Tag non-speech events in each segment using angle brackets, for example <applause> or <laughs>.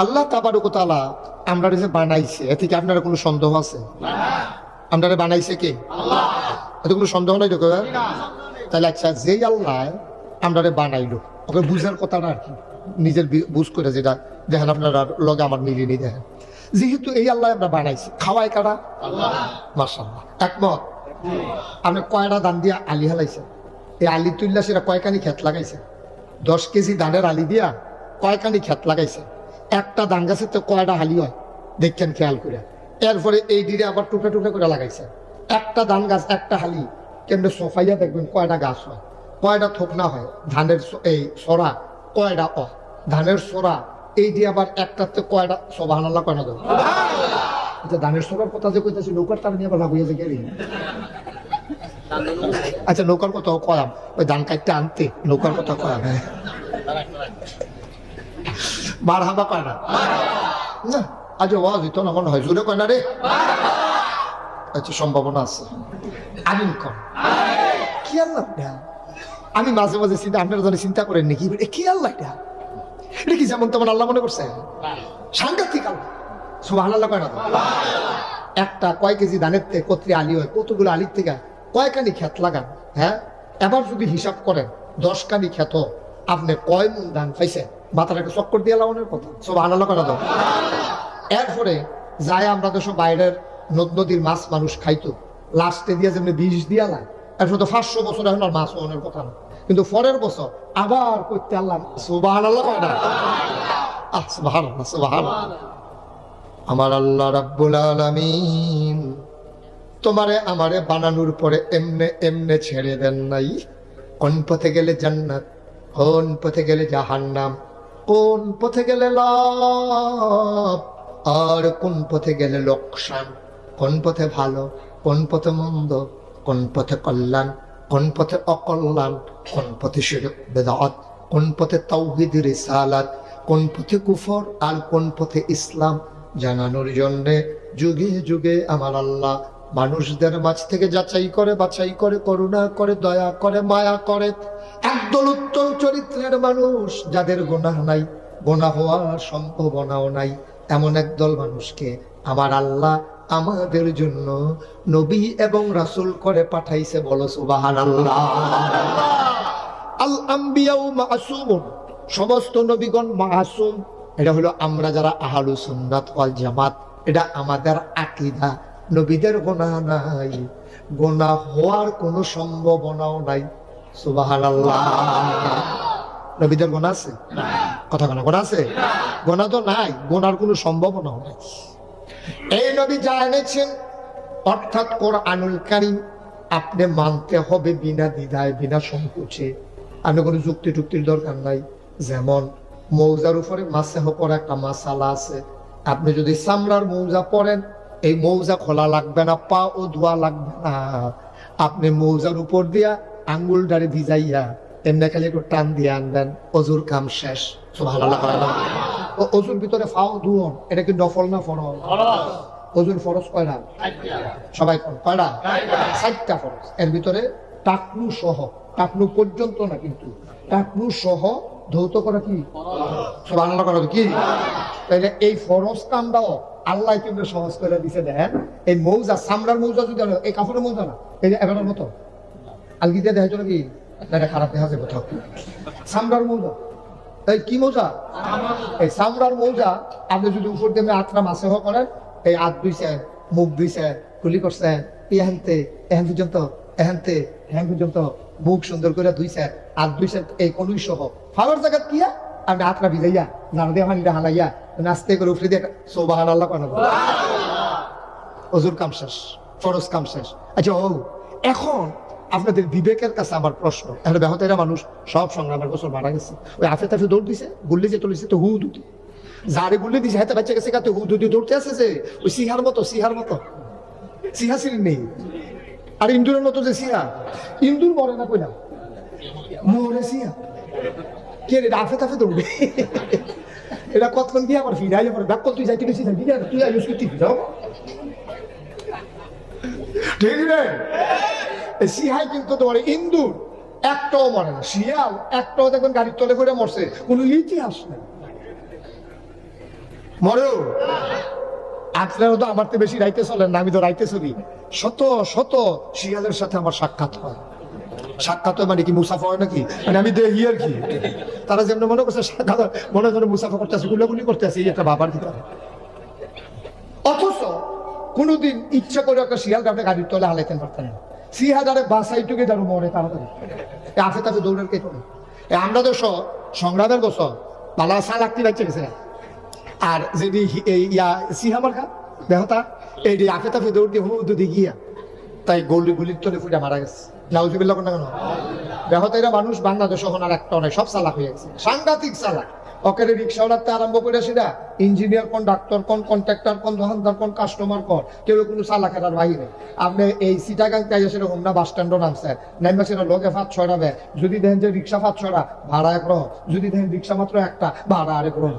আল্লাহ তাবারকতালা আমরা যে বানাইছে এ থেকে আপনার কোনো সন্দেহ আছে? আমরা বানাইছে কে? এতে কোনো সন্দেহ নাই কেউ? তাহলে আচ্ছা যেই আল্লাহ আমরা বানাইলো ওকে বুঝার কথাটা আর কি। নিজের বুঝ করে যেটা দেখেন আপনারা লগে আমার মিলিয়ে নিয়ে দেখেন। যেহেতু এই আল্লাহ আমরা বানাইছি খাওয়াই কারা? মার্শাল্লাহ একমত? আপনি কয়টা দান দিয়া আলি হালাইছেন? এই আলি তুললা সেটা কয়কানি খেত লাগাইছে দশ কেজি ধানের আলি দিয়া কয়কানি খেত লাগাইছে একটা ধান গাছের তো কয়টা হালি হয়? দেখছেন খেয়াল করে। এরপরে এই দিনে আবার টুকরা টুকরা করে লাগাইছে। একটা ধান গাছ একটা হালি কেমনে সফাইয়া দেখবেন কয়টা গাছ হয়? কয়টা থোকনা হয়? ধানের এই সরা কয়টা অ ধানের সরা এই দিয়ে আবার একটাতে কয়টা সবাহান আল্লাহ কয়না দেবো ধানের সরার কথা যে কইতাছি নৌকার তার নিয়ে আবার লাভ গেলি আচ্ছা নৌকার কথা কয়াম। ওই ধান কাটতে আনতে নৌকার কথা কয়াম হ্যাঁ। হাবা কয় না? না আজ ওয়াজ হইতো না মনে হয় জুড়ে কয় না রে? আচ্ছা সম্ভাবনা আছে। আমিন কর কি আল্লাহ আমি মাঝে মাঝে চিন্তা আপনারা জানি চিন্তা করেন নাকি কি আল্লাহ এটা এটা কি যেমন তেমন আল্লাহ মনে করছে? সাংঘাতিক আল্লাহ। সুবাহ আল্লাহ কয় না একটা কয় কেজি ধানের থেকে কত্রি আলি হয়? কতগুলো আলির থেকে কয়খানি ক্ষেত লাগান? হ্যাঁ? এবার যদি হিসাব করেন দশ কানি ক্ষেত আপনি কয় মন ধান পাইছেন? মাথাটাকে চক্কর দিয়ে লাগানোর কথা। সব আনালো করা দাও। এরপরে যায় আমরা তো সব বাইরের নদ নদীর মাছ মানুষ খাইতো। লাস্টে দিয়ে যেমনি বিষ দিয়া লাগ এরপর তো পাঁচশো বছর এখন আর মাছ ওনের কথা না। কিন্তু পরের বছর আবার করতে আল্লাহ সুবাহ আল্লাহ কয় না সুবাহ সুবাহ আমার আল্লাহ রাব্বুল আলামিন তোমারে আমারে বানানোর পরে এমনে এমনে ছেড়ে দেন নাই। কোন পথে গেলে জান্নাত, কোন পথে গেলে জাহান্নাম কোন পথে গেলে লাভ আর কোন পথে গেলে লোকসান কোন পথে ভালো কোন পথে মন্দ কোন পথে কল্যাণ কোন পথে অকল্যাণ কোন পথে শিরক বেদাত কোন পথে তাওহিদ রিসালাত কোন পথে কুফর আর কোন পথে ইসলাম জানানোর জন্যে যুগে যুগে আমার আল্লাহ মানুষদের মাঝ থেকে যাচাই করে বাছাই করে করুণা করে দয়া করে মায়া করে একদল উত্তম চরিত্রের মানুষ যাদের গোনাহ নাই গোনা হওয়ার সম্ভাবনাও নাই। এমন একদল মানুষকে আমার আল্লাহ আমাদের জন্য নবী এবং রাসুল করে পাঠাইছে বলো সুবাহান আল্লাহ আল আম্বিয়াউ মাসুমুন, সমস্ত নবীগণ মাসুম। এটা হলো আমরা যারা আহালু সুন্নাত ওয়াল জামাত, এটা আমাদের আকীদা। নবীদের গোনা নাই গোনা হওয়ার কোনো সম্ভাবনাও নাই। নবীদের গোনা আছে? কথা গোনা গোনা আছে? গোনা তো নাই গোনার কোনো সম্ভাবনাও নাই। এই নবী যা এনেছেন অর্থাৎ আপনি মানতে হবে বিনা দ্বিধায় বিনা সংকোচে। আপনি কোনো যুক্তি টুক্তির দরকার নাই। যেমন মৌজার উপরে মাসেহ পরে একটা মাসালা আছে। আপনি যদি চামড়ার মৌজা পরেন এই মৌজা খোলা লাগবে না পা ও ধোয়া লাগবে না। আপনি মৌজার উপর দিয়া আঙ্গুল ডারে ভিজাইয়া এমনি খালি একটু টান দিয়ে আনবেন, অজুর কাম শেষ। অজুর ভিতরে ফাও ধুয়ন, এটা কি নফল না ফরজ? অজুর ফরজ সবাই ফরজ। এর ভিতরে সহ পর্যন্ত না কিন্তু, টাকনু সহ ধৌত করা কি? আল্লাহ করা কি? তাইলে এই ফরজ কামটাও আল্লাহ কিন্তু সহজ করে দিছে দেন এই মৌজা সামরার মৌজা যদি এই কাপড়ের মৌজা না? এই এবারের মতো। আলগি দিয়ে দেখা চলে কি? না, খারাপ দেখা যাবে কোথাও। সামরার মৌজা। এই কি মৌজা? এই সামরার মৌজা আপনি যদি উপর দিয়ে আত্রা মাসে হোক করেন এই হাত ধুইছে মুখ ধুইছে কুলি করছে এহানতে এহান পর্যন্ত এহানতে এহান পর্যন্ত মুখ সুন্দর করে ধুইছে হাত ধুইছে এই কলুই সহ। ফাওয়ার জায়গা কিয়া আপনি হাতটা ভিজাইয়া জানা দিয়ে হানিটা হালাইয়া নাস্তে করে উফরে দিয়ে সোবাহান আল্লাহ কেন অজুর কাম শেষ ফরজ কাম শেষ। আচ্ছা ও এখন আপনাদের বিবেকের কাছে আমার প্রশ্ন। এখন বেহতেরা মানুষ সব সংগ্রামের বছর মারা গেছে। ওই আফে তাফে দৌড় দিছে, গুল্লি যে তুলিছে তো হু দুটি যারে গুল্লি দিছে, হাতে বাচ্চা গেছে কাতে হু দুটি দৌড়তে আছে যে, ওই সিহার মতো সিহার মতো। সিহা সিরি নেই। আর ইন্দুরের মতো যে সিহা, ইন্দুর মরে না কইলাম। মরে সিহা। কে রে আফে তাফে দৌড়বে এটা কতক্ষণ দিয়ে আবার ফিরাই আবার ব্যাক তুই যাইতে গেছিস তুই আইস যাও। ঠিক রে? সিহাই কিন্তু তোমার ইন্দুর। একটাও মরে না। শিয়াল একটাও দেখবেন গাড়ির তলে করে মরছে। কোনো ইতিহাস নেই। মরেও আপনারা তো আমার তো বেশি রাইতে চলেন না আমি তো রাইতে চলি। শত শত শিয়ালের সাথে আমার সাক্ষাৎ হয়। সাক্ষাৎ হয় মানে কি মুসাফা হয় নাকি? মানে আমি দেখি আর কি। তারা যেমন মনে করছে সাক্ষাৎ হয়, মনে যেন মুসাফা করতে আছে গুলাগুলি করতে আছে একটা বাবার ভিতরে। অথচ কোনোদিন ইচ্ছা করে একটা শিয়াল আপনি গাড়ির তলে হালাইতে পারতেন না। সি হাজারে বাসাই টুকে যার মরে তাড়াতাড়ি। আফে তাফে দৌড়ের কে আমরা তো সংগ্রামের বালা সা লাগতে গেছে। আর যদি এই ইয়া সিহামার খা দেখো তা এই আফে তাফে দৌড় দিয়ে দিয়ে গিয়া তাই গোল্ডি গুলির তলে ফুটে মারা গেছে। নাউজুবিল্লাহ কোন কেন? দেখো তো এরা মানুষ বাংলাদেশ এখন আর একটা নয় সব চালাক হয়ে গেছে। সাংঘাতিক চালাক অকেরে রিক্সা ওলাতে আরম্ভ করে সেটা ইঞ্জিনিয়ার কোন, ডাক্তার কোন, কন্ট্রাক্টর কোন, দোকানদার কোন কাস্টমার কোন, কেউ কোনো চালাকের আর বাইরে আপনি এই সিটাগাং তাই সেরকম না বাস স্ট্যান্ডও নামছে। নামবে সেটা লোকে ফাঁদ ছয়টা বে যদি দেখেন যে রিক্সা ফাঁদ ছড়া ভাড়া এক রকম। যদি দেখেন রিক্সা মাত্র একটা, ভাড়া আরেক রকম।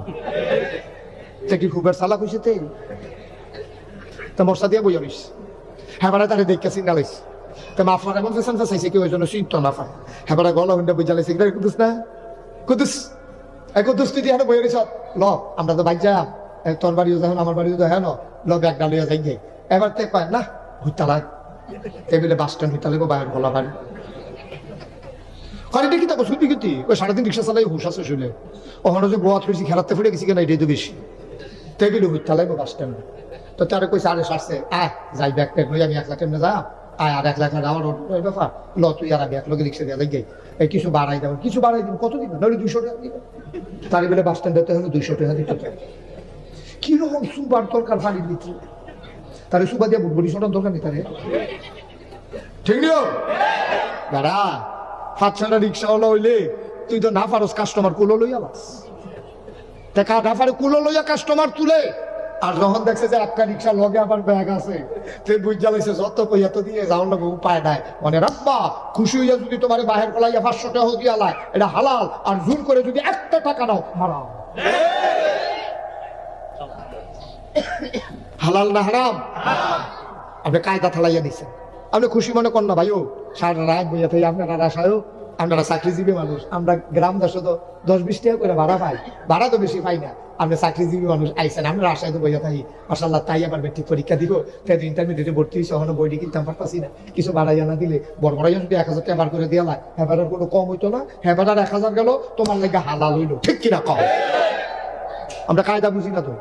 সে কি খুবের চালাক হয়েছে তে? তা মশা দিয়ে বই আনিস হ্যাঁ তারে দেখে চিন্তা লাইছে তা মাফার এমন ফেসান ফেসাইছে কি ওই জন্য চিন্ত না পায়। হ্যাঁ গলা হইন্ডা বুঝা লাইছে। কিনা কুদুস না? কুদুস? এই কুদুস তুই দিয়ে বই আনিস ল, আমরা তো বাইক যাম তোর বাড়িও যখন আমার বাড়িও তো হ্যাঁ ল। ব্যাগ ডালিয়া যাই যাই এবার তে কয়, না হুইতালা টেবিলে বাস স্ট্যান্ড হুইতালে বাইর গলা বাড়ি কারেন্টে কি তাকে শুনবি কিন্তু ওই সারাদিন রিক্সা চালাই হুশ আছে শুনে। ওখানে যে গোয়া থুইছি খেলাতে ফুটে গেছি কেন, এটাই তো বেশি। টেবিলে হুইতালাই বাস স্ট্যান্ড। তো তারে কইছে, আরে সারছে, আয়, যাই ব্যাগ লই, আমি এক লাখ এমনি যা। আয়, আর এক লাখ আমার ব্যাপার। ল, তুই আর আমি এক লোকে রিক্সা দিয়ে যাই এই কিছু বাড়াই দেবো কিছু বাড়াই দিব কত দিন নইলে দুশো টাকা দিব। তার বেলে বাস স্ট্যান্ডে হলে দুইশো টাকা দিতে চাই কীরকম সুবার দরকার ফালির ভিতরে? তারে সুবা দিয়ে বুটবুটি শোনার দরকার নেই তারে ঠিক নিও দাঁড়া পাঁচশোটা রিক্সা হলো হইলে তুই তো না পারস কাস্টমার কুলো লইয়া বাস। দেখা না পারে কুলো লইয়া কাস্টমার তুলে। আর যখন দেখছে যে একটা রিক্সা লগে আবার ব্যাগ আছে তুই বুঝা লাইছে, যত কইয়া তো দিয়ে যাও না উপায় নাই। মানে রাব্বা, খুশি হইয়া যদি তোমার বাহির কলাইয়া পাঁচশো টাকা দিয়া লাই, এটা হালাল। আর জোর করে যদি একটা টাকা নাও, হারাম। হালাল না হারাম? আপনি কায়দা থালাইয়া দিচ্ছেন আপনি খুশি মনে কর না, ভাইও। সারা রাত বইয়া থাকি, আপনারা আশায়ও। আপনারা চাকরিজীবী মানুষ, আমরা গ্রাম দেশে তো দশ বিশ টাকা করে ভাড়া পাই, ভাড়া তো বেশি পাই না। আপনি চাকরিজীবী মানুষ আইসেন আমরা আশায় তো বইয়া থাকি। মাসাল্লাহ তাই আবার মেট্রিক পরীক্ষা দিব, তাই ইন্টারমিডিয়েটে ভর্তি হয়েছে ওখানে বইটি কিনতাম পারতাছি না। কিছু ভাড়াই না দিলে, বড় বড়াই যদি এক হাজার টাকা করে দেওয়া হ্যাঁ কোনো কম হইতো না। হ্যাঁ এক হাজার গেল, তোমার লাগে হালাল হইল। ঠিক কিনা কম আমরা কায়দা বুঝি না তো।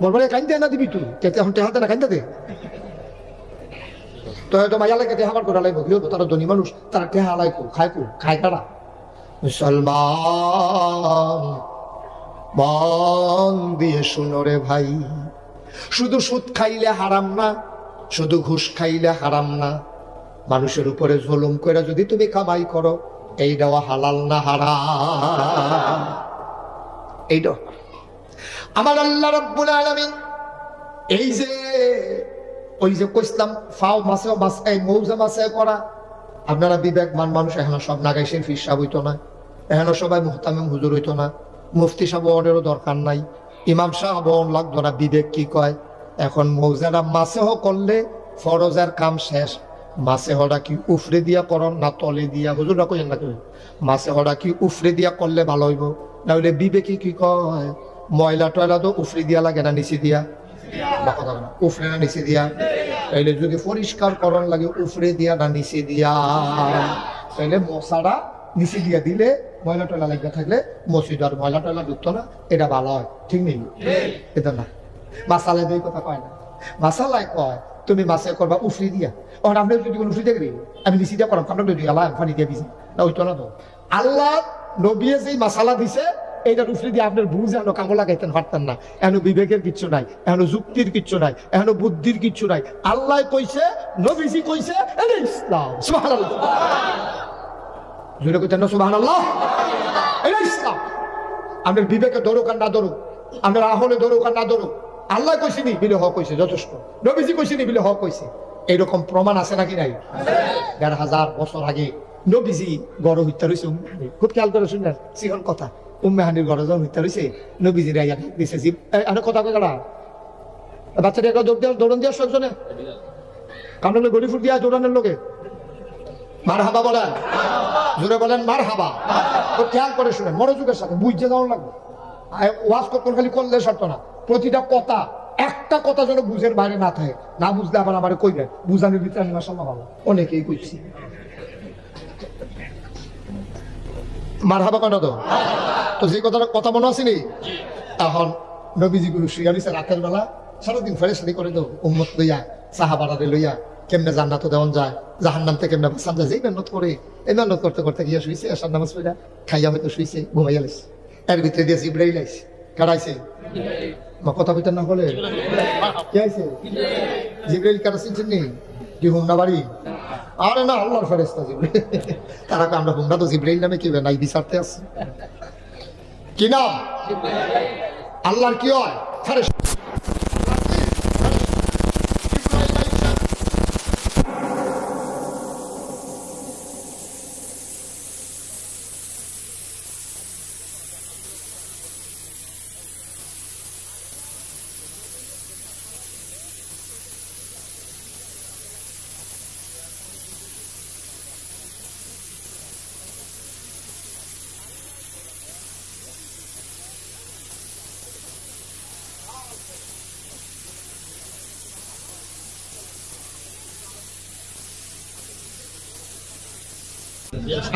বড় বড় কাইন্দে না দিবি তুই এখন টেহাতে না কাইন্দা দে। তো হয়তো মাইয়া লাগে টেহা বার করে লাগবো। কি হতো তারা ধনী মানুষ, তারা টেহা আলাই কো খায় কো খায় তারা। মুসলমান মন দিয়ে শুনো রে ভাই। শুধু সুদ খাইলে হারাম না, শুধু ঘুষ খাইলে হারাম না। মানুষের উপরে জুলুম করে যদি তুমি কামাই করো এইটাও হালাল না হারাম? এইটাও আমার আল্লাহ রাব্বুল আলামিন এই যে ওই যে কইসলাম ফাও মাসে মাস মৌজা মাসে করা। আপনারা বিবেকমান মানুষ এখন সব নাগাইশের ফিস সাহ হইতো না। এখন সবাই মুহতামিম হুজুর হইতো না। মুফতি সাহেবেরও দরকার নাই। ইমাম সাহেব লাগতো না, বিবেক কি কয়? এখন মৌজারা মাসেহ করলে ফরজের কাম শেষ। মাসে হরা কি উফরে দিয়া করন না তলে দিয়া? হুজুরা কইেন না মাসে হরা কি উফরে দিয়া করলে ভালো হইব? না হইলে বিবেকে কি কয়? ময়লা টয়লা তো উফরে দিয়া লাগে না, নিচে দিয়া। উফরে না নিচে দিয়া। তাইলে যদি পরিষ্কার করন লাগে, উফরে দিয়া না নিচে দিয়া। তাইলে মশাটা নিচে দিয়া দিলে ময়লা টয়লা থাকলে মসজিদ আর ময়লা টয়লা না, এটা ভালো হয়। ঠিক নেই? এটা না। মাসালায় দুই কথা কয় না। মাসালায় কয়, তুমি মাসে করবা উফরি দিয়া। ওখানে আপনি যদি কোনো উফরি দেখবি আমি নিচে দিয়া করাম। কারণ আল্লাহ পানি দিয়ে দিছি। না, ওইতো না তো। আল্লাহ নবিয়ে যেই মাসালা দিছে এইটা উফরি দিয়ে আপনার বুঝে এনো কামো লাগাইতেন পারতেন না। এখনও বিবেকের কিচ্ছু নাই, এখনও যুক্তির কিচ্ছু নাই, এখনও বুদ্ধির কিচ্ছু নাই। আল্লাহ কইছে, নবীজি কইছে ইসলাম জোরে কইতেন না, সুবহানাল্লাহ? এটা ইসলাম। আপনার বিবেকে ধরুক আর না ধরুক, আপনার আহলে ধরুক আর না আল্লাহ কইছে নি, বিলে হক কইছে যথেষ্ট। নবীজি কইছে বিলে হক কইছে এইরকম প্রমাণ আছে নাকি নাই? দেড় হাজার বছর আগে নবীজি গড় হত্যা রয়েছে খুব খেয়াল করে শুনলেন সিহন কথা। উম্মেহানির যখন হত্যা রয়েছে নবীজির দিছে আরে কথা গেলা বাচ্চাটা একটা দৌড় দৌড়ন গড়ি ফুট দৌড়ানোর লোকে। মার হাবা বলেন। জোরে বলেন মার হাবা করে মনোযোগের সাথে, বুঝতে লাগবে। ওয়াজ খালি করলে সরতো না। প্রতিটা কথা, একটা কথা যেন বুঝের বাইরে না থাকে। না বুঝলে আবার আমার কইবে, বুঝানোর ভিতরে আমি মাসাল্লাহ ভালো। অনেকেই কইছি। মার হাবা কেন তো? তো যে কথাটা কথা মনে আসেনি? এখন নবীজি গুরু শুয়ালিছে রাতের বেলা সারাদিন ফেরেশানি করে দাও উম্মত লইয়া সাহাবারারে লইয়া কেমনে জান্নাত দেওয়ান যায় জাহান্নাম থেকে কেমনে বাঁচান যায় যেই মেহনত করে এই মেহনত করতে করতে গিয়া শুইছে আসার নামাজ পড়া খাইয়া হয়তো শুইছে ঘুমাইয়া লাইছে। এর ভিতরে দিয়ে জিব্রাইল আইছে। কারাইছে কথা বলতে না বলে? কে আইছে? জিব্রাইল কারা চিনছেন নি? হুমনা বাড়ি? আরে না আল্লাহর ফেরেস্তা জিব্রাইল। তারা আমরা হুমনা তো জিব্রাইল নামে কি নাই বিচারতে আছে। কি নাম আল্লাহর কি হয়।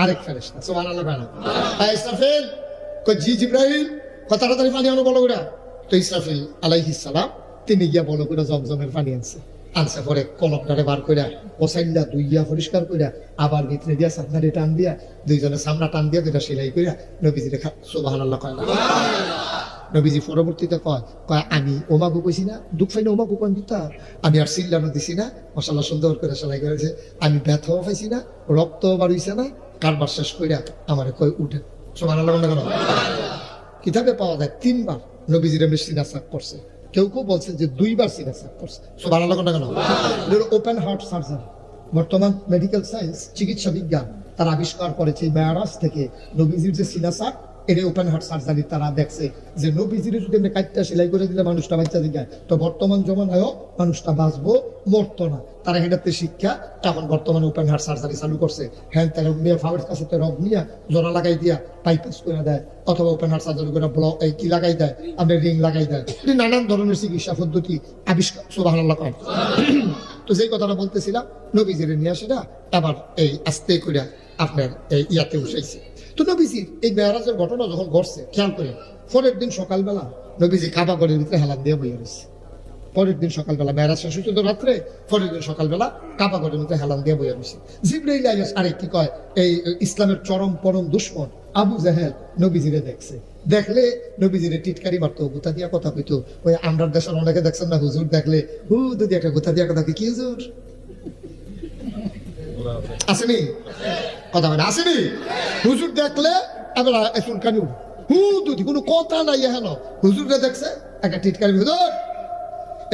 আরেক ফেরেস্তা হ্যাঁ ইসরাফিল জি জিব্রাহিম তাড়াতাড়ি পানি আনো বলো ওরা। তো ইসরাফিল আলাইহিসালাম তিনি গিয়া বলো করে জমজমের পানি আনছে। আনছে পরে কলমটারে বার কইরা দুইয়া পরিষ্কার আবার ভিতরে দিয়া সামনারে টান দিয়া দুইজনে সামনা টান দিয়া দুইটা সেলাই কইরা, নবীজিরে সুবাহ আল্লাহ নবীজি পরবর্তীতে কয় কয়, আমি ওমাগু কইছি না, দুঃখ পাইনি ওমাগু কন দিতা আমি আর সিল্লানো দিছি না মশালা সুন্দর করে সেলাই করেছে। আমি ব্যথাও পাইছি না, রক্ত বাড়িছে না, কারবার শেষ কইরা আমার কয়, উঠে। সমান আল্লাহ কেন কিতাবে পাওয়া যায় তিনবার নবীজির এমনি সিনাসাক করছে কেউ কেউ বলছে যে দুইবার সিনাসাক করছে সমান আল্লাহ কেন ওপেন হার্ট সার্জারি বর্তমান মেডিকেল সায়েন্স চিকিৎসা বিজ্ঞান, তারা আবিষ্কার করেছে মেয়ারাজ থেকে নবীজির যে সিনাসাক এটা ওপেন হার্ট সার্জারি তারা দেখছে যে নবীজির যদি এমনি কাটটা সেলাই করে দিলে মানুষটা বাচ্চা দিকে তো বর্তমান জমানায়ও মানুষটা বাঁচবো, মরতো না। তারা হেঁটাতে শিক্ষা তখন বর্তমানে ওপেন হার্ট সার্জারি চালু করছে। হ্যাঁ তারা নিয়ে ফাওয়ার কাছে তো রগ নিয়ে জোড়া লাগাই দিয়া বাইপাস করে দেয়, অথবা ওপেন হার্ট সার্জারি করে ব্লক এই কি লাগাই দেয়? আপনার রিং লাগাই দেয়। নানান ধরনের চিকিৎসা পদ্ধতি আবিষ্কার সুবাহ তো যেই কথাটা বলতেছিলাম, নবীজির নিয়ে আসে না আবার এই আস্তে করে আপনার এই ইয়াতে উঠাইছে। তো এই ঘটনা যখন ঘটছে, খেয়াল করে, পরের দিন সকালবেলা নবীজি কাবা ভিতরে দিয়ে রয়েছে। পরের দিন সকালবেলা শেষ হইতো তো রাত্রে, পরের দিন সকালবেলা কাবা হেলান দিয়ে বইয়া রয়েছে। আরেক কি কয়, এই ইসলামের চরম পরম দুশ্মন আবু জাহেল নবীজিরে দেখছে। দেখলে নবীজিরে টিটকারি মারতো, গুতা দিয়া কথা কইতো ওই আমরার দেশের অনেকে দেখছেন না হুজুর? দেখলে, হু, যদি একটা গুতা দিয়া কথা কি হুজুর? আসেনি? কথা আসেনি? হুজুর দেখলে উঠে কোনো কথা নাই হেন হুজুরে দেখছে, একটা টিটকারি হুজুর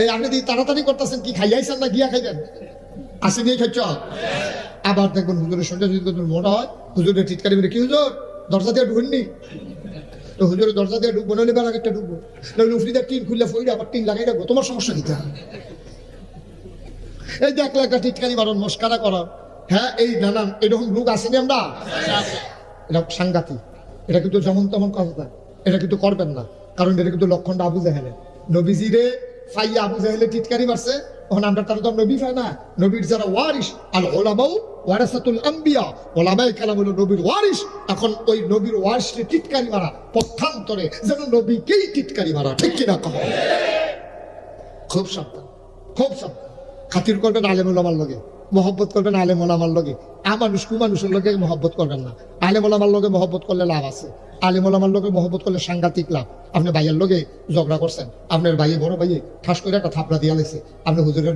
এই আপনি তাড়াতাড়ি করতেছেন, কি না গিয়া খাইবেন? খাইছ? আবার দেখবেন হুজুরের সঙ্গে যদি কোনো মনে হয়, হুজুরের টিটকারি মেরে কি হুজুর, দরজা দিয়ে ঢুকেননি? তো হুজুরের দরজা দিয়ে ঢুকবো, নইলে বেলা একটা ঢুকবো। নইলে উফরিদের টিন খুললে ফইরে আবার টিন লাগাই রাখব। তোমার সমস্যা দিতে এই দেখলে একটা টিটকারি মারণ মস্কারা করা হ্যাঁ এই নানান এরকম লোক আসেনি আমরা? এটা সাংঘাতিক। এটা কিন্তু যেমন তেমন কথা। এটা কিন্তু করবেন না। কারণ এটা কিন্তু লক্ষণটা আবু জাহেলে। নবীজিরে ফাইয়া আবু জাহেলে টিটকারি মারছে। তখন আমরা তো নবী না। নবীর যারা ওয়ারিস আল ওয়ারাসাতুল আম্বিয়া। ওলামাই কালাম হলো নবীর ওয়ারিস এখন ওই নবীর ওয়ারিসকে টিটকারি মারা, পক্ষান্তরে যেন নবীকেই টিটকারি মারা, ঠিক কিনা খুব সাবধান খুব সাবধান। খাতির করবেন আলেম ওলামার লগে। মহব্বত করবেন আলেম ওলামার লগে। আমানুষ কুমানুষের লগে মহব্বত করবেন না। আলেম ওলামার লগে মহব্বত করলে লাভ আছে। আলেম ওলামার লগে মহব্বত করলে সাংঘাতিক লাভ। আপনি ভাইয়ের লগে ঝগড়া করছেন। আপনার ভাইয়ে, বড় ভাইয়ে ঠাস করে একটা থাপড়া দিয়া লাইছে আপনি হুজুরের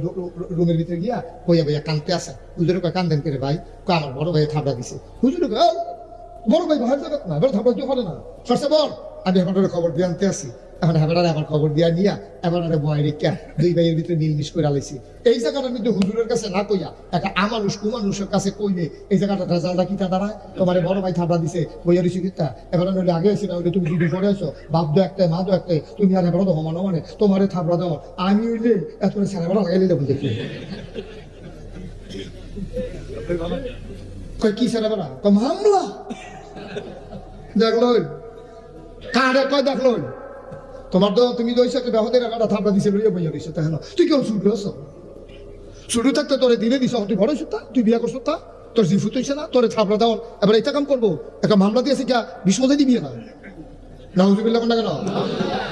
রুমের ভিতরে গিয়া কইয়া ভাইয়া কানতে আছেন। হুজুরে কয় কান্দেন করে ভাই? কয়, আমার বড় ভাইয়ে থাপড়া দিছে। হুজুরে বড় ভাই ভাই যাবে না বড় থাপড়া দিও করে না। সরষে বল, আমি এখন খবর দিয়ে আনতে আসি এখন হেবেড়ারে আমার খবর দিয়া নিয়া এবারে বয় রেখা, দুই ভাইয়ের ভিতরে মিলমিশ করে আলাইছি এই জায়গাটা কিন্তু হুজুরের কাছে না কইয়া, একটা আমানুষ কুমানুষের কাছে কইলে, এই জায়গাটা রেজাল্টটা কিতা দাঁড়ায়? তোমার বড় ভাই থাপড়া দিছে বইয়া রইছি কিতা এবার নইলে আগে এসে না তুমি দুদিন পরে এসো বাপ দো একটা মা দো একটা তুমি আর এবার তো হমানো মানে তোমারে থাপড়া দাও আমি হইলে এত ছেলে বড় লাগাই দিলে বলতে কই কি ছেলে বড় কই মামলা? দেখল কারে কয় দেখল তোমার তো তুমি দইছে একটা বেহদের একটা থাপড়া দিছে লইয়া বইয়া দিছে না তুই কেউ শুরু আছো শুরু থাকতে তোরে দিনে দিছ তুই বড় সুতা তুই বিয়া করছ তা তোর জিফু তুইছে না তোরে থাপড়া দাও এবার এটা কাম করব একটা মামলা দিয়েছে কিয়া বিষ্ণুদে দিবি না নাউজুবিল্লাহ কোনটা কেন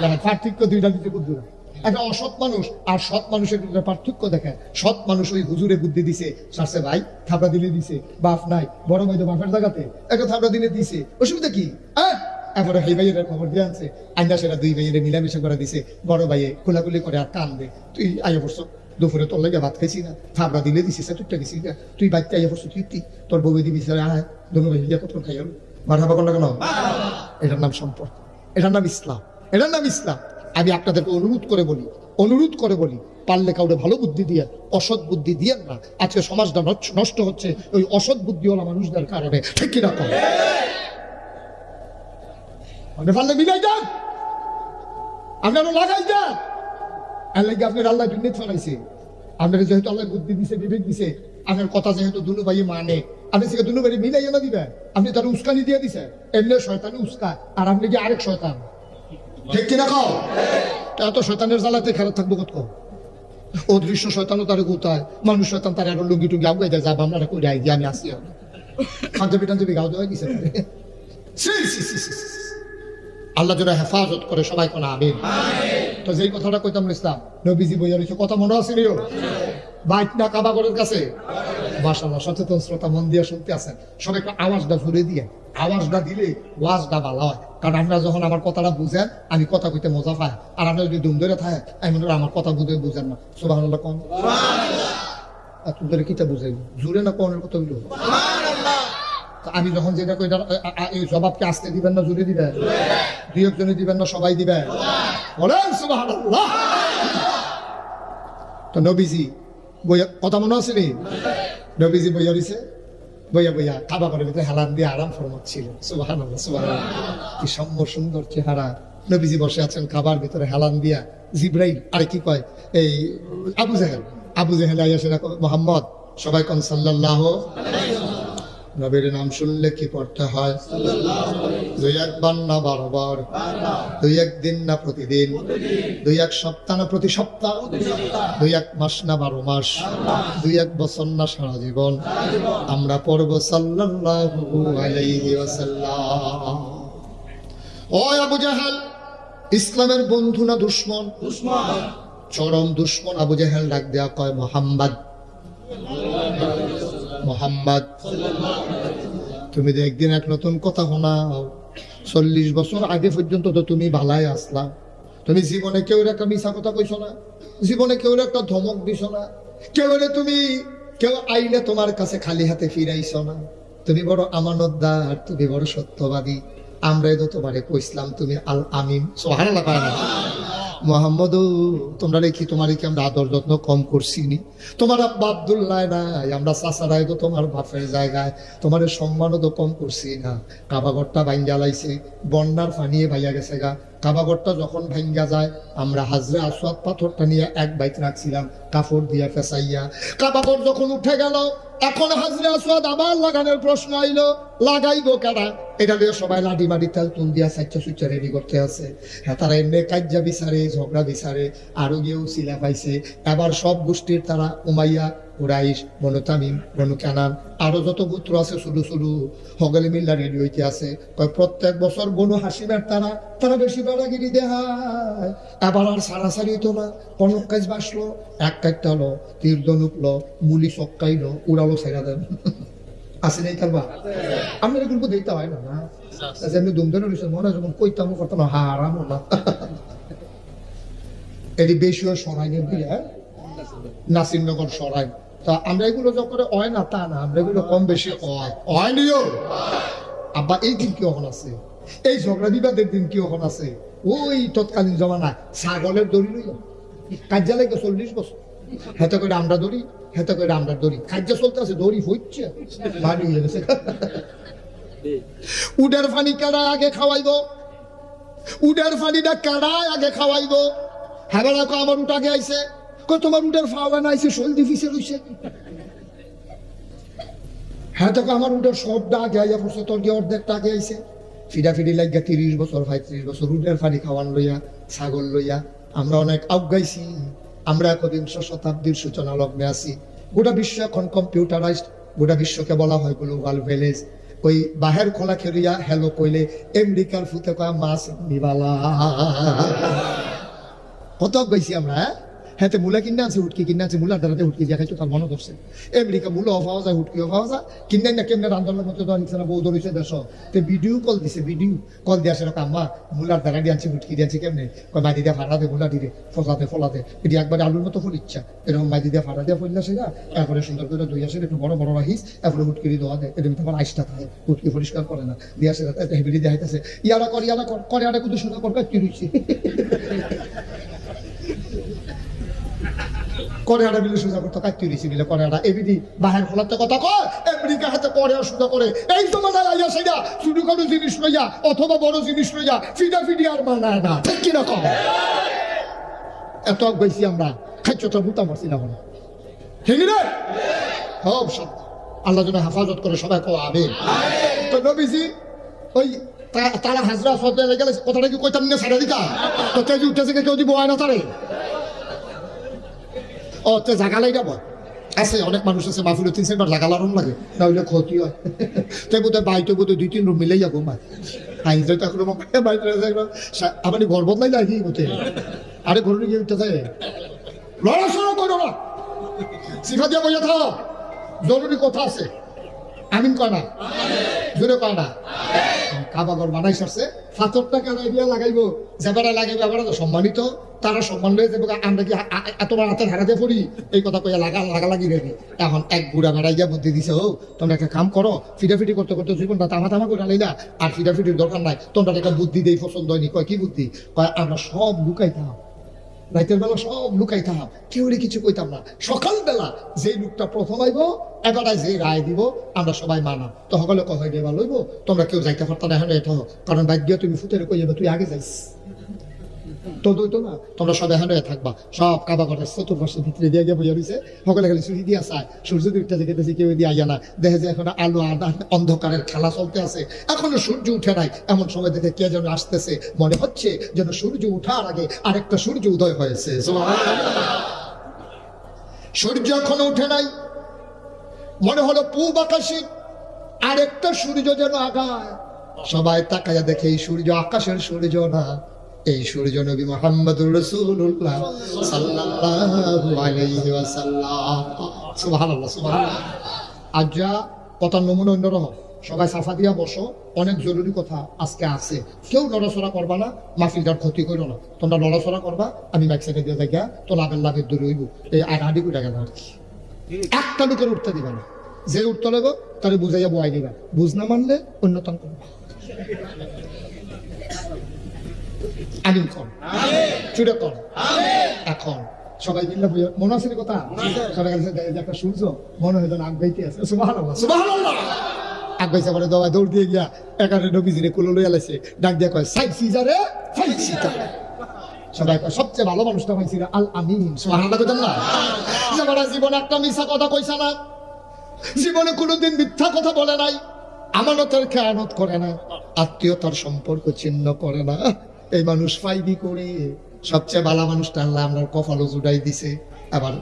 না, পার্থক্য দুইটা দিতে বুদ্ধি না। একটা অসৎ মানুষ আর সৎ মানুষের পার্থক্য দেখেন সৎ মানুষ ওই হুজুরে বুদ্ধি দিছে সারসে ভাই থাপড়া দিলে দিছে বাপ নাই বড় ভাই তো বাপের জায়গাতে একটা থাপড়া দিলে দিছে। অসুবিধা কি? হ্যাঁ? এরপরে সেই ভাইয়ের খবর দিয়ে আনছে। আইনা সেটা দুই ভাইয়ের মিলামিশা করে দিছে। বড় ভাইয়ে খোলাখুলি করে আর কান্দে। তুই আইয়া পড়ছো, দুপুরে তোর লাগে ভাত খাইছি না। থাপড়া দিলে দিছিস তুইটা গেছি তুই বাইকটা আইয়া পড়ছো তুই তোর বউ দিবি আয়, দুনো ভাই ইয়া কত খাইয়া মাথা পাকন না কেন? এটার নাম সম্পর্ক। এটার নাম ইসলাম। এটার নাম ইসলাম। আমি আপনাদেরকে অনুরোধ করে বলি, অনুরোধ করে বলি, পারলে কাউকে ভালো বুদ্ধি দিয়ে, অসৎ বুদ্ধি দিয়ে না। আজকে সমাজটা নষ্ট- হচ্ছে, ওই অসৎ বুদ্ধিওয়ালা মানুষদের কারণে। ঠিক কিনা কম আপনি পারলে মিলাই যান। আপনি আরও লাগাই যান। আর লাগে আপনার আল্লাহ আপনার যেহেতু আল্লাহ বুদ্ধি দিছে, বিবেক দিছে, আপনার কথা যেহেতু দুনু ভাই মানে আপনি সেটা দুনু ভাই মিলাই দিবেন। আপনি তার উস্কানি দিয়ে দিছে এমনি শয়তানি উস্কা, আর আপনি কি আরেক শয়তান? ঠিক এত শয়তানের জ্বালাতে থাকব কত অদৃশ্য শয়তানও তারে কোথায় মানুষ শয়তান তার আরও লুঙ্গি টুঙ্গি আগুয়াই দেয় আমরা কই যাই আমি আসি পাঞ্জাবি টাঞ্জাবি গাও দেওয়া। আল্লাহ যেন হেফাজত করে সবাই কোন আমিন। তো যেই কথাটা কইতাম ইসলাম নবীজি বইয়া রয়েছে কথা মনে আছে নিও বাইক না কাবাগরের কাছে? মাশাআল্লাহ সচেতন শ্রোতা মন দিয়ে শুনতে আছেন। সব একটু আওয়াজটা জুড়ে দিয়ে আওয়াজটা দিলে ওয়াজটা ভালো হয়। কারণ আপনারা যখন আমার কথাটা বুঝেন আমি কথা কইতে মজা পাই। আর আমরা যদি দুম ধরে থাকে আমি মনে আমার কথা বুঝে বুঝেন না। সুবাহ কম আর তুমি বুঝাইব? জুড়ে না কোনের কথা তা আমি যখন যেটা কই এই জবাবকে আসতে দিবেন না জুড়ে দিবেন? দুই একজনে দিবেন না, সবাই দিবেন? বলেন তো নবীজি, বইয়া, কথা মনে আছে নি? নবীজি বইয়া দিছে, বইয়া বইয়া খাবা করে ভিতরে হেলান দিয়ে আরাম ফরমাচ্ছিল। সুবহানাল্লাহ সুবহানাল্লাহ। কি সম্য সুন্দর চেহারা। নবীজি বসে আছেন খাবার ভিতরে হেলান দিয়া। জিব্রাইল, আরে কি কয়? এই, আবু জাহেল। আবু জাহেল আইয়া সেটা মোহাম্মদ, সবাই কন সাল্লাল্লাহ নবীর নাম শুনলে কি পড়তে হয়? দুই একবার না বারবার দুই একদিন না প্রতিদিন দুই এক সপ্তাহ না প্রতি সপ্তাহ দুই এক মাস না বারো মাস দুই এক বছর না সারা জীবন। আমরা পড়ব সাল্লাল্লাহু আলাইহি ওয়াসাল্লাম। ও আবু জাহাল ইসলামের বন্ধু না দুশ্মন। চরম দুশ্মন আবু জাহাল ডাক দেয়া কয় মোহাম্মদ। মোহাম্মদ। তুমি যে একদিন এক নতুন কথা শোনাও চল্লিশ বছর আগে পর্যন্ত তো তুমি ভালাই আসলা। তুমি জীবনে কেউ একটা মিশা কথা কইছো না? জীবনে কেউ একটা ধমক দিছ না? কেউ তুমি, কেউ আইলে তোমার কাছে খালি হাতে ফিরাইছ না? তুমি বড় আমানতদার, তুমি বড় সত্যবাদী। আমরা তো তোমারে কইছিলাম তুমি আল আমিন সোহানা পায় না? মোহাম্মদ, তোমরা রেখি তোমার কি আমরা আদর যত্ন কম করছি নি? তোমার আব্বা আব্দুল্লাহ নাই, আমরা চাচারাই তো তোমার বাপের জায়গায়। তোমার সম্মানও তো কম করছি না। কাবাগরটা ভাঙ্গা লাইছে, বন্যার ফানিয়ে ভাইয়া গেছে গা। কাবাগরটা যখন ভাঙ্গা যায়, আমরা হাজরে আসওয়াদ পাথরটা নিয়ে এক বাইক রাখছিলাম, কাপড় দিয়া ফেসাইয়া। কাবাগর যখন উঠে গেল এখন হাজরে আসওয়াদ আবার লাগানোর প্রশ্ন আইলো, লাগাইবো কেনা এটা দিয়ে সবাই লাডি মাডি তেল তুল দিয়া সাইচা সুচ্চা রেডি করতে আছে। হ্যাঁ তারা এমনি কাজ্যা বিচারে, ঝগড়া বিচারে, আরও গিয়েও সিলা পাইছে। এবার সব গোষ্ঠীর তারা Umayya Quraysh Banu Tamim Banu Kanan আরও যত গোত্র আছে শুধু শুধু হগলে মিল্লা রেডি হইতে আছে কয় প্রত্যেক বছর বনু হাসিমের তারা তারা বেশি বেড়াগিরি দেহায় এবার আর সারাসারি তো না। কনক কাজ বাসলো এক কাটতে হলো তীর ধনুকলো মুলি চক্কাইলো উড়ালো ছেড়া দেন। আছে নেই আমি দিতে হয় না না? আচ্ছা, এমনি দুম রয়েছে মনে হয় যখন কইতাম করতাম হারাম না এটি বেশিও সরাই নেই দিয়ে নাসিরনগর সরাই। তা আমরা এগুলো যখন হয় না, তা না, আমরা এগুলো কম বেশি হয়। হয় নিও। আব্বা, এই দিন কি ওখান আছে? এই ঝগড়া বিবাদের দিন কি ওখান আছে? ওই তৎকালীন জমানা ছাগলের দড়ি লইল কার্যা লাগে চল্লিশ বছর। হেতে করে আমরা দড়ি হেতে করে আমরা দড়ি। কার্য চলতে আছে, দড়ি হচ্ছে ভারী হয়ে গেছে। উডের পানি কাড়া আগে খাওয়াইব। উডের পানিটা কাড়ায় আগে খাওয়াইব। হ্যাঁ আমার উঠ আগে আইছে। তোমার উডের ফাওয়া না আইছে সলদি ফিসে হ্যাঁ আমার উডের সবটা আগে আইয়া পড়ছে, তোর গিয়ে অর্ধেকটা আগে আইছে লাগিয়া তিরিশ বছর বছর পানি খাওয়ান লইয়া, ছাগল লইয়া, আমরা অনেক আউগাইছি আমরা একবিংশ শতাব্দীর সূচনা লগ্নে আছি। গোটা বিশ্ব এখন কম্পিউটারাইজড গোটা বিশ্বকে বলা হয় গ্লোবাল ভিলেজ ওই বাহের খোলা খেলিয়া হেলো কইলে আমেরিকার ফুতে কয়া মাছ নিবালা। কত গেছি আমরা হ্যাঁ মূলা কিনে আছে হুটকি কিনে আছে মূলার দ্বারাতে হুটকি দিয়া খাইছো তার মনে ধরছে। আমেরিকা মূলা অফাওয়া যায়, হুটকি অফাওয়া যায়। কিনে না কেমনে রান্ধার মধ্যে তো নিচ্ছে না বউ ধরেছে দেশ? তো ভিডিও কল দিছে ভিডিও কল দিয়া সেরকম আম্মা, মূলার দ্বারা দিয়েছে হুটকি দিয়েছে কেমনে? কয় মাদি দিয়া ফাটা দে, মূলা দিলে ফলাতে ফলাতে। এটি একবারে আলুর মতো ফুল ইচ্ছা এরকম মাদি দিয়া ফাটা দিয়া ফুললা সেটা এরপরে সুন্দর করে দুই আসে একটু বড় বড় রাখিস, এরপরে হুটকি দিয়ে দেওয়া দেয়। এরকম তোমার আইসটা থাকে, হুটকি পরিষ্কার করে না। দিয়া সেটা হেবিলি দিয়া হাইতেছে ইয়ারা কর ইয়ারা কর, করে আরে কিন্তু সোজা কর কি রয়েছে করে বিলে সোজা বাহির কথা কয়? আমেরিকা হাতে সোজা করে। এই তো মানায় আইয়া সেটা জিনিস লইয়া, অথবা বড় জিনিস লইয়া ফিডা ফিডি আর মানায় না। ঠিক এত বেশি আমরা মারছি না ঠিক রে সব সব আল্লাহ যেন হেফাজত করে, সবাই কো আবে তো নবীজি, ওই তারা হাজরা সদে গেলে কথাটা কি কইতাম না সারা দিতা? তো তেজি উঠতেছে কেউ দিব হয় না তারে? ও, তো জাগালাই যাব? আছে, অনেক মানুষ আছে মাফুলে তিন চারবার জাগালারও লাগে নাহলে ক্ষতি হয়। <laughs> তাই বোধহয় বাইতে বোধহয় দুই, তিন রুম মিলেই যাব, মা। আইনতে তো এখন বাইতে আপনি ঘর বদলাই লাগি বোধে আরে ঘর গিয়ে উঠতে থাকে লড়াশোনা করো না। শিখা দিয়ে বইয়া থাও। জরুরি কথা আছে। আমিন কয় না? জোরে কয় না? কাবাগর বানাই সারছে। ফাতরটা কেন এরিয়া লাগাইবো। যেবারে লাগাইবো এবারে তো সম্মানিত। তারা সম্মান লয়ে যাবে আমরা কি এতবার হাতের হারাতে পড়ি? এই কথা কইয়া লাগা লাগা লাগি রেডি এখন এক বুড়া বেড়াইয়া বুদ্ধি দিছে, ও, তোমরা একটা কাম করো, ফিটাফিটি করতে করতে জীবনটা তামা তামা করে লাইলা, আর ফিটাফিটির দরকার নাই। তোমরা একটা বুদ্ধি দেই, পছন্দ হয়নি। কয়, কি বুদ্ধি? কয়, আমরা সব লুকাইতাম। রাইতের বেলা সব লুকাইতাম। কেউ কিছু কইতাম না। সকালবেলা যে লোকটা প্রথম আইব এবারে যে রায় দিব, আমরা সবাই মানা তো সকলে কথা দিয়ে ভালো হইব তোমরা কেউ যাইতে পারতা না, এখন এটা কারণ বাদ দিয়ে তুমি ফুটের কই যাবে তুই আগে যাইস। তোমরা থাকবা। সব কাবা ভিতরে দিয়ে গিয়ে সকলে চায়। সূর্য কেউ দিয়ে আইয়া না। দেখে যে এখন আলো অন্ধকারের খেলা চলতে আছে। এখনও সূর্য উঠে নাই। এমন সময় দেখে কে যেন আসতেছে। মনে হচ্ছে যেন সূর্য উঠার আগে আরেকটা সূর্য উদয় হয়েছে। সূর্য এখনও উঠে নাই। মনে হলো পূব আকাশে আরেকটা সূর্য যেন আগায়। সবাই তাকায়া দেখে এই সূর্য আকাশের সূর্য না। এই সূর্য নবী মোহাম্মদুর সাল্লাল্লাহু আলাইহি ওয়াসাল্লাম। সুবহানাল্লাহ সুবহানাল্লাহ। আজ যা কথার নমুনা অন্যরকম। সবাই সাফা দিয়া বসো, অনেক জরুরি কথা আজকে আছে। কেউ নড়াচড়া করবা না, মাহফিলটার ক্ষতি করো না। তোমরা নড়াচড়া করবা, আমি সাইডে দিয়ে দেখা তো লাভের লাভের দূরে হইব। এই আট হাঁটি করে গেল আর কি। একটা লোকের উঠতে দিবা না। যে উঠতে লাগো, তারে বুঝাইয়া বয়াই দিবা। বুঝ না মানলে অন্যতম করবা। আমিন কর চুড়ে কর এখন সবাই মিললে মনে আছে কথা? সবাই যে একটা সূর্য মনে হয় যেন আছে। পরে দৌড় দৌড় দিয়ে গিয়া একারে নবীজিরে কুলো লইয়া লাইছে। ডাক দিয়া কয় সিজারে সিজারে। সবাই কয় সবচেয়ে ভালো মানুষটা হয়েছিল আল আমিন। সুবহানাল্লাহ কইতাম না? যারা জীবনে একটা মিশা কথা কইছে না। জীবনে কোনোদিন মিথ্যা কথা বলে নাই। আমানতের খেয়ানত করে না। আত্মীয়তার সম্পর্ক ছিন্ন করে না। এই মানুষ ফাইদি করে সবচেয়ে ভালো মানুষটা আল্লাহ আমরা কপালও জুড়াই দিছে। আবার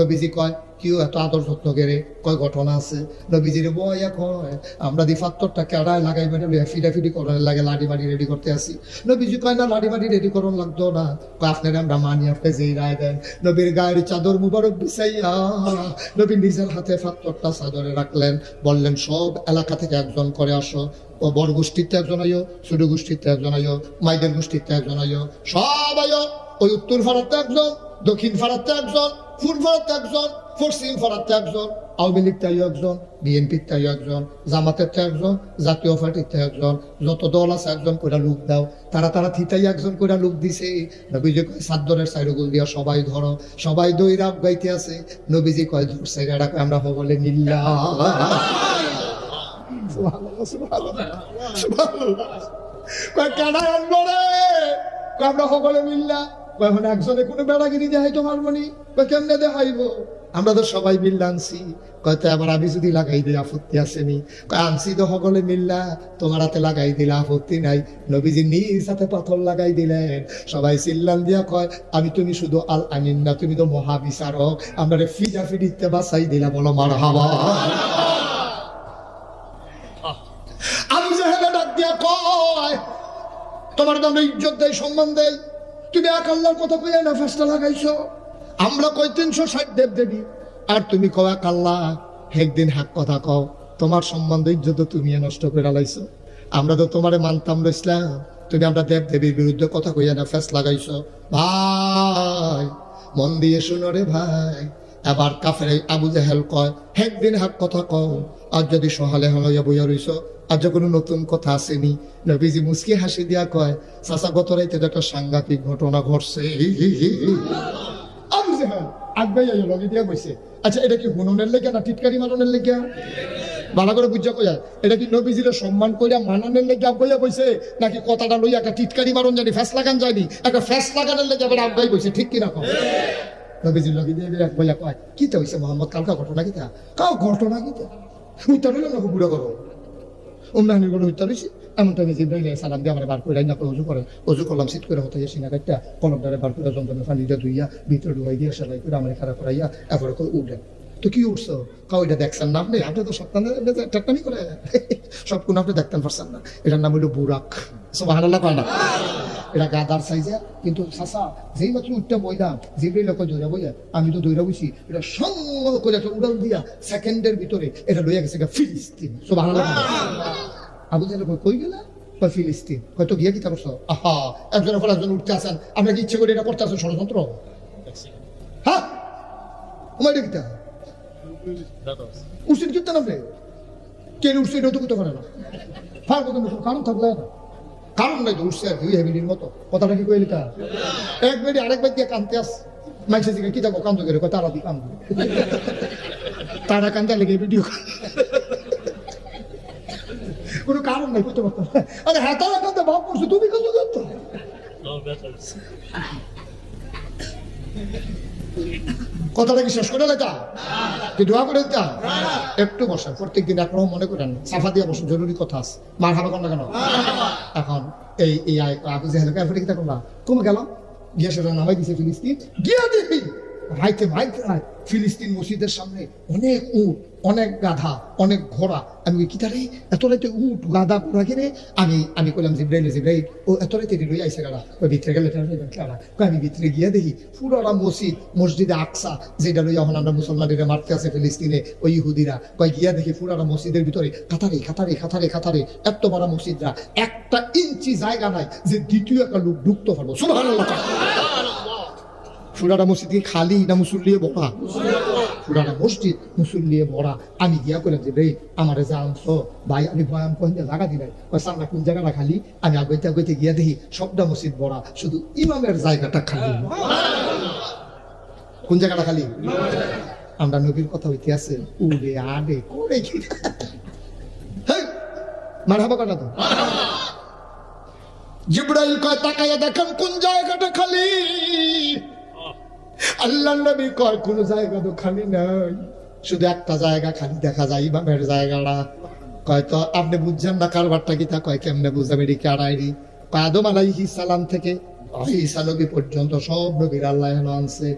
নবীজি কয়, কেউ, এত আদর যত্ন করে কয় ঘটনা আছে? নবীজির বয়া কয়, আমরা দি ফাত্তরটা কেড়ায় লাগাই বেড়ে ফিডাফিডি করার লাগে লাড়ি বাড়ি রেডি করতে আসি। নবীজি কয়, না, লাড়ি বাড়ি রেডি করুন লাগতো না। কয়, আপনার আমরা মানি, আপনি যেই রায় দেন। নবীর গায়ের চাদর মুবারক বিছাইয়া নবী নিজের হাতে ফাত্তরটা চাদরে রাখলেন। বললেন, সব এলাকা থেকে একজন করে আসো। ও বড় গোষ্ঠীতে একজন আইও ছোট গোষ্ঠীতে একজন আইও মাইদের গোষ্ঠীতে একজন আইও সব আইও, ওই উত্তর ভারতে একজন দক্ষিণ ভারতে একজন, পূর্ব ভারতে একজন, পশ্চিম ভারতে একজন, আওয়ামী লীগ তাই একজন বিএনপির তাই একজন, জামাতের তো একজন, জাতীয় পার্টির তো একজন, যত দল আছে একজন করে লোক দাও। তারা তারা থিতাই একজন করে লোক দিছে। নবীজি কয় সাদ্দরের সাইডগুল দিয়া সবাই ধরো, সবাই দইরাব গাইতে আছে। নবীজি কয় ধরছে কয় আমরা হবলে নিল্লা। কয় কেডায়? আমরা সকলে মিল্লা এখন একজনে কোনো বেড়াগিরি দেখাই তোমার মনি কেমনে দেখাইব? আমরা তো সবাই মিল্লা আনছি। কয়তো আবার আমি যদি লাগাই দিই, আপত্তি আসেনি আনছি তো সকলে মিল্লা, তোমার হাতে লাগাই দিলে আপত্তি নাই। নবীজি নিজ হাতে পাথর লাগাই দিলেন। সবাই চিল্লান দিয়া কয়, আমি তুমি শুধু আল আমিন না, তুমি তো মহাবিচারক। আমরা ফিজা ফিরিতে বাসাই দিলা বলো মার হাওয়া আবু জাহেলে ডাক দিয়া কয়, তোমার তো আমরা ইজ্জত দেয় সম্মান দেয় তুমি এক আল্লাহর কথা কইয়া না ফেসটা লাগাইছো। আমরা কই তিনশো ষাট দেব দেবী। আর তুমি কও এক আল্লাহ, একদিন হাক কথা কও, তোমার সম্বন্ধে ইজ্জত তুমি নষ্ট করে লাইছো। আমরা তো তোমারে মানতাম রইসলাম তুমি আমরা দেব দেবীর বিরুদ্ধে কথা কইয়া না ফেস লাগাইছো। ভাই, মন দিয়ে শুনো রে ভাই এবার কাফের আবু জাহেল কয় একদিন হাক কথা কও, আর যদি সহালে হলাইয়া বইয়া রইছ, আর যখন নতুন কথা আসেনি। নবীজি মুসকি হাসি দিয়া কয়, চাচা, গত রাইতে একটা সাংঘাতিক ঘটনা ঘটছে। আবু লগে দিয়া আচ্ছা এটা কি হুননের লেগে না টিটকারি মারনের লেগে ভালো করে বুঝা কইয়া, এটা কি নবীজিরে সম্মান কইরা মাননের লেগে আগাইয়া কইছে? নাকি কথাটা লইয়া একটা টিটকারি মারন জানি ফ্যাস লাগান যায়নি? একটা ফ্যাস লেগে আবার আগাই কইছে, ঠিক কিনা কম লগে দিয়ে এক বইয়া কয় কি তো হইছে মোহাম্মদ কালকা ঘটনা কিতা কাউ ঘটনা কিতা উত্তর হইল না বুড়ো করো করে উত্তর হয়েছে এমন সালাম দিয়ে আমার বার করে করে অজু করে উজু করলাম সিট করে হতে একটা কলম বার করে জঙ্গলের দিয়ে ধুইয়া ভিতরে ঢুকাই দিয়ে সেলাই করে আমার খারাপ করাইয়া এরপরে করে উঠলেন তো কি উঠছো? কাউ এটা দেখছেন না আপনি? আপনি তো সপ্তাহে করে <laughs> সব কোন আপনি দেখতেন পারছেন না। এটার নাম হইল বুরাক। সব হানাল্লা এটা গাদার সাইজে কিন্তু সাসা যেই মাত্র উঠতে বইলাম জিবরি লোক ধরে বইয়া, আমি তো দৌড়া বইছি, এটা সঙ্গ করে একটা উড়াল দিয়া সেকেন্ডের ভিতরে এটা লইয়া গেছে ফিলিস্তিন। সব হানাল্লা আবু জাহেল কই গেলা? কই ফিলিস্তিন। কই তো গিয়া কি তা করছ? আহা একজনের পর একজন উঠতে আসেন। আপনাকে ইচ্ছে করে এটা করতে আসেন? ষড়যন্ত্র? হ্যাঁ? তোমার এটা উচিত কিনতে না কে উঠছে এটা তো করতে পারে না। ফার কথা কারণ থাকলে না। কারণ নাই তো, উঠছে আর কি হেমিলির মতো। কথাটা কি কইলি তা? এক মিনিট আরেক ব্যক্তি কানতে আস। মাইসে দিকে কি থাকো কান্দো করে তারা দি কান্দো। তারা কান্দা লেগে ভিডিও কোনো কারণ নাই করতে পারতো। আরে হ্যাঁ তারা কান্দে, ভাব করছ, তুমি কান্দো কান্দো কথাটা কি শেষ করে লেখা? কি দোয়া করে দিতা? একটু বসেন, প্রত্যেকদিন একরকম মনে করেন, সাফা দিয়ে বসেন, জরুরি কথা আছে। মার কোন না কেন? এখন এই এই আবু জেহেল কাফের কিতা করলা? কমে গেল? গিয়ে সেটা নামাই দিছে ফিলিস্তিন গিয়া দেখি! রাইতে মাইতে রায় ফিলিস্তিন মসজিদের সামনে অনেক উট, অনেক গাধা, অনেক ঘোড়া। আমি কি তারে? এত রাইতে উট, গাধা, ঘোড়া কিনে আমি আমি কইলাম, জিব্রাইল জিব্রাইল। ও এত রাইতে লই আইছে গাড়া। ওই ভিতরে গেলে আমি ভিতরে গিয়া দেখি পুরোটা মসজিদ, মসজিদে আকসা, যেটা লই এখন আমরা মুসলমানেরা মারতে আছে ফিলিস্তিনে, ওই ইহুদিরা। কয়, গিয়া দেখি পুরাটা মসজিদের ভিতরে কাতারে কাতারে কাতারে কাতারে, এত বড় মসজিদরা। একটা ইঞ্চি জায়গা নাই যে দ্বিতীয় একটা লোক ঢুকতে পারব। সুবহানাল্লাহ। পুরাটা মসজিদ কি খালি না মুসল্লিয়ে ভরা? পুরাটা মসজিদ মুসল্লিয়ে ভরা। আমি গিয়া করলাম যে ভাই আমারে যা আনছো ভাই, আমি ভয়ান কোন জায়গা দিলাই সামনে কোন জায়গাটা খালি? আমি আগইতে আগইতে গিয়া দেখি সবটা মসজিদ ভরা। শুধু ইমামের জায়গাটা খালি। কোন জায়গাটা খালি? আমরা নবীর কথা হইতে আছে, উড়ে আডে করে মার হাবা কথা তো। জিব্রাইল কয়, তাকাইয়া দেখেন কোন জায়গাটা খালি? আল্লাহ নবী কয়, কোন জায়গা তো খালি নাই। শুধু একটা জায়গা খালি দেখা যায়, ইমামের জায়গাটা। কয় তো, আপনি বুঝছেন না কারবারটা কি? তা কয়, কেমনে বুঝাবে? এটি কারাইরি কয়, আদম আলাইহি সালাম থেকে ঈসা নবী পর্যন্ত সব নবীর আল্লাহ এনে আনছে।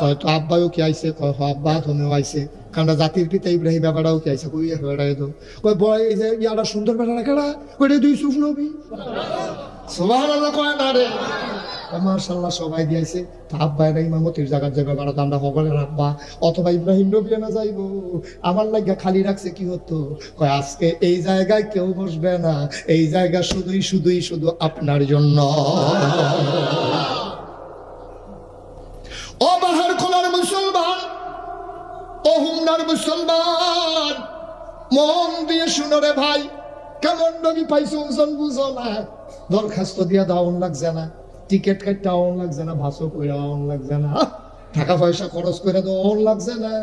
কয় তো, আব্বাও কি আইছে? কয়, হ, আব্বা তুমিও আইছে। কারণ জাতির পিতা ইব্রাহিম ব্যাপারটাও কি আইছে? কই বেড়াই তো কয়, বয়, এই যে ইয়াটা সুন্দর বেড়া কেডা কই দুই সুফ নবী। সুবহানাল্লাহ, কয় না রে। মার্শাল্লাহ সবাই দিয়েছে। ইমামতির জায়গার আমরা অথবা ইব্রাহিম না যাইব। আমার লাগিয়া খালি রাখছে, কি হতো? আজকে এই জায়গায় কেউ বসবে না। এই জায়গা শুধুই শুধুই, শুধু আপনার জন্য। খোলার মুসলমান হুমনার মুসলমান, মন দিয়ে রে ভাই, কেমন নবী পাইছো বুঝো না। দরখাস্ত দিয়া দাওন লাগছে না। টিকিট কাটতে অন লাগছে না ভাষো কইরা অন লাগছে না। টাকা পয়সা খরচ করে তো অন লাগছে না।